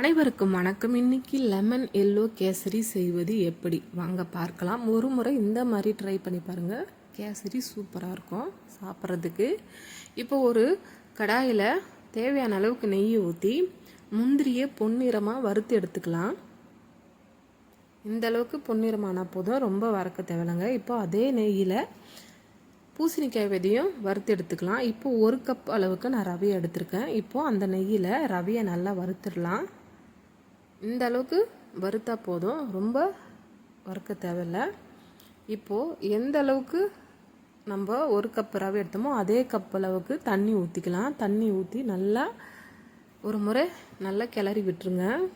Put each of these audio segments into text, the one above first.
அனைவருக்கும் வணக்கம். இன்னைக்கு லெமன் எல்லோ கேசரி செய்வது எப்படி? வாங்க பார்க்கலாம். ஒரு முறை இந்த மாதிரி ட்ரை பண்ணி பாருங்கள் கேசரி சூப்பராக இருக்கும் சாப்பிட்றதுக்கு. இப்போ ஒரு கடாயில் தேவையான அளவுக்கு நெய் ஊற்றி முந்திரியை பொன்னிறமாக வறுத்து எடுத்துக்கலாம். இந்த அளவுக்கு பொன்னிறமானா போதும். ரொம்ப வறக்க தேவையில்லைங்க. இப்போ அதே நெய்யில் பூசணிக்காய் விதையும் வறுத்து எடுத்துக்கலாம். இப்போ ஒரு கப் அளவுக்கு நான் ரவையை எடுத்திருக்கேன். இப்போது அந்த நெய்யில் ரவையை நல்லா வறுத்துடலாம். இந்த அளவுக்கு வறுத்தா போதும். ரொம்ப வறுக்க தேவையில்ல. இப்போது எந்த அளவுக்கு நம்ம ஒரு கப் ரவை எடுத்தோமோ அதே கப் அளவுக்கு தண்ணி ஊற்றிக்கலாம் தண்ணி ஊற்றி நல்லா ஒரு முறை நல்லா கிளறி விட்டுருங்க.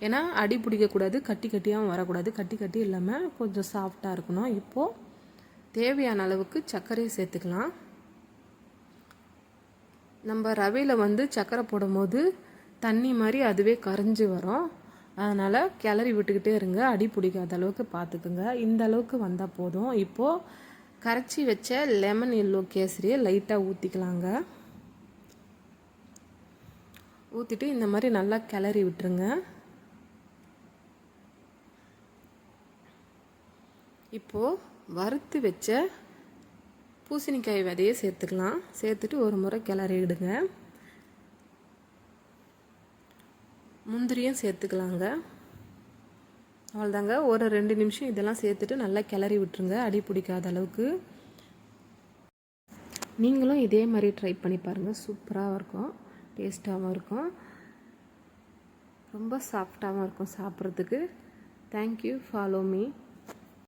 ஏன்னா அடி பிடிக்கக்கூடாது கட்டி கட்டியாகவும் வரக்கூடாது. கட்டி கட்டி இல்லாமல் கொஞ்சம் சாஃப்டாக இருக்கணும். இப்போது தேவையான அளவுக்கு சர்க்கரையை சேர்த்துக்கலாம். நம்ம ரவையில் வந்து சர்க்கரை போடும்போது தண்ணி மாதிரி அதுவே கரைஞ்சி வரும். அதனால் கிளறி விட்டுக்கிட்டே இருங்க. அடி பிடிக்காத அளவுக்கு பார்த்துக்குங்க இந்த அளவுக்கு வந்தால் போதும். இப்போது கரைச்சி வச்ச லெமன் எல்லோ கேசரியை லைட்டாக ஊற்றிக்கலாங்க ஊற்றிட்டு இந்த மாதிரி நல்லா கிளறி விட்டுருங்க. இப்போது வறுத்து வச்ச பூசணிக்காய் விதையை சேர்த்துக்கலாம். சேர்த்துட்டு ஒரு முறை கிளறிடுங்க. முந்திரியும் சேர்த்துக்கலாங்க. அவ்வளோதாங்க. ஒரு ரெண்டு நிமிஷம் இதெல்லாம் சேர்த்துட்டு நல்லா கிளறி விட்டுருங்க. அடி பிடிக்காத அளவுக்கு. நீங்களும் இதே மாதிரி ட்ரை பண்ணி பாருங்கள் சூப்பராகவும் இருக்கும். டேஸ்ட்டாகவும் இருக்கும். ரொம்ப சாஃப்டாகவும் இருக்கும் சாப்பிட்றதுக்கு. Thank you follow me